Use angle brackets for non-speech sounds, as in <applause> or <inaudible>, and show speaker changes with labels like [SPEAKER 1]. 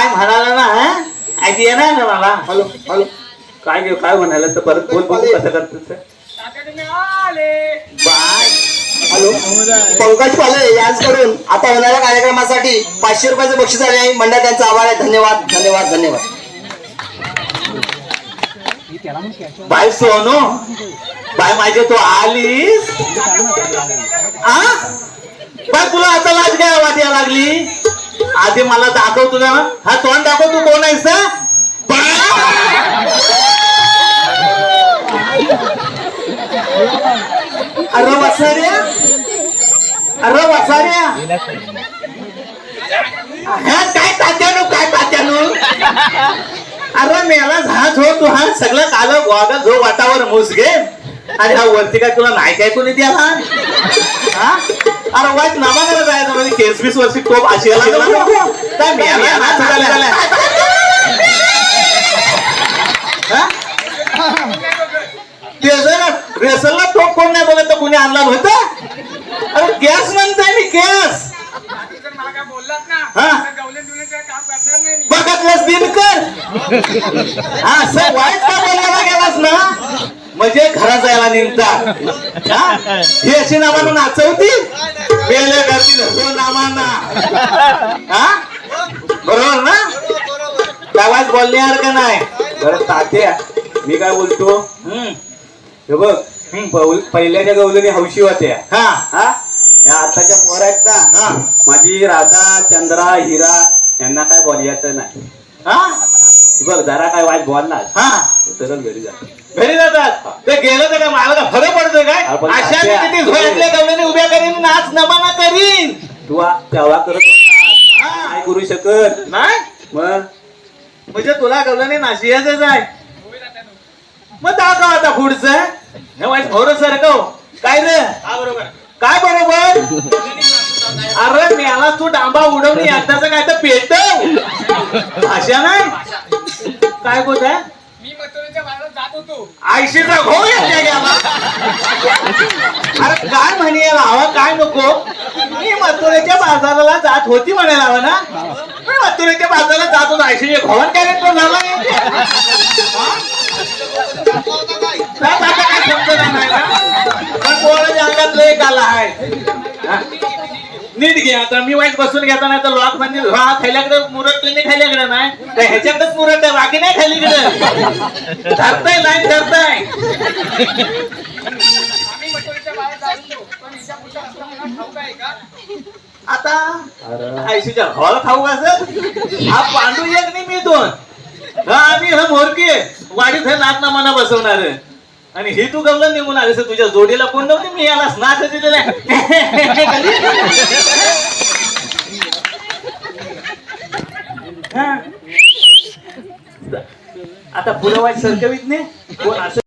[SPEAKER 1] काय म्हणाला ना हा? आयडिया नाही ना मला.
[SPEAKER 2] Hello hello.
[SPEAKER 1] काय घेऊ काय म्हणाला तर परत बोल बघू कसं करतो बाय.
[SPEAKER 2] हॅलो. पंकज पाले करून आता होणाऱ्या कार्यक्रमासाठी पाचशे रुपयाचं बक्षीस आले आहे. मंडळ त्यांचा आभार आहे. धन्यवाद धन्यवाद धन्यवाद.
[SPEAKER 1] बाय सोनो. बाय माझे तू आलीस. आ? बाय तुला आता लाज काय वाटायला लागली? आधी मला दाखव तुला हा तोंड दाखव तू कोण आहेस अरे वसाऱ्या! अरे वसाऱ्या! हा काय तात्यानो काय तात्यानो? अरे मेला झा झो हो तू हा? सगळं काल वागा झो वाटावर मुस घे आणि हा वरती काय तुला नाही काय कोणी द्याला हा? अरे वाईट नामाला जायचं म्हणजे केस बीस वर्षी टोप अशी हा? रेसलला टोप कोण नाही तर कोणी आणला होतं अरे गॅस म्हणताय मी गॅस.
[SPEAKER 3] मला काय बोललात ना
[SPEAKER 1] हा. हा असं वाईट का बोलायला गेलास ना? म्हणजे घरात जायला निघतात. हा? अशी नामानं नाचवती बेले करतील हो नामांना हा? बरोबर ना? वाईट बोलण्यासारखं नाही? बरं तात्या मी काय बोलतो? हम्म. हे बघ पहिल्याच्या गवलनी हौशी होत्या. हा.
[SPEAKER 4] हा? या आताच्या पोर आहेत ना?
[SPEAKER 1] हा.
[SPEAKER 4] माझी राधा चंद्रा हिरा यांना काय बोलायचं नाही.
[SPEAKER 1] हे?
[SPEAKER 4] बघ जरा काय वाईट बोलणार
[SPEAKER 1] हा.
[SPEAKER 4] सरळ घरी जातो
[SPEAKER 1] घरी जातात. ते गेलं तर काय मला फरक पडतोय काय?
[SPEAKER 4] आपण
[SPEAKER 1] अशा मी किती झोळ्यातल्या गवल्याने उभ्या करीन नाच नमाना करीन.
[SPEAKER 4] तू आ- तेव्हा करत होता
[SPEAKER 1] हा.
[SPEAKER 4] काय करू शकत.
[SPEAKER 1] नाही?
[SPEAKER 4] मग?
[SPEAKER 1] म्हणजे तुला गवल्याने नाशियाच आहे मग दाखव आता पुढचं. हे वाईट भोर सारखं काय रे? काय बरोबर? <laughs> अरे मेला तू डांबा उडवणी एकदाच काय तर पेटव. अशा नाही? काय बोलत आहे?
[SPEAKER 3] मी मथुरेच्या बाजारात जात होतो.
[SPEAKER 1] आयशीचा घो येते गेला अरे काय म्हणेल हवा काय नको? मी मथुरेच्या बाजाराला जात होती म्हणायला हवं ना? मी मथुरेच्या बाजाराला जात होतो. आयशीचे घोवन कॅरेक्टर झाला काय समजणार नाही ना? पण पोराच्या अंगात लय काला आहे? नीट घ्या. आता मी वाईट बसून घेता नाही तर लॉक म्हणजे हा खायल्याकडे मुरत नाही खायल्याकडे नाही तर ह्याच्याकडेच मुरत आहे बाकी नाही खालीकडे धरताय नाही धरताय. आता आयशीच्या हॉल खाऊ का सर हा पांडू एक नाही मी दोन. हा आम्ही हा मोरकी वाडीत हे नातना मना बसवणार आहे. आणि ही तू गवलं निघून आलीस तुझ्या जोडीला कोण नव्हती? मी याला नाच दिलेला आता वाईट सरकवीत नाही. कोण असं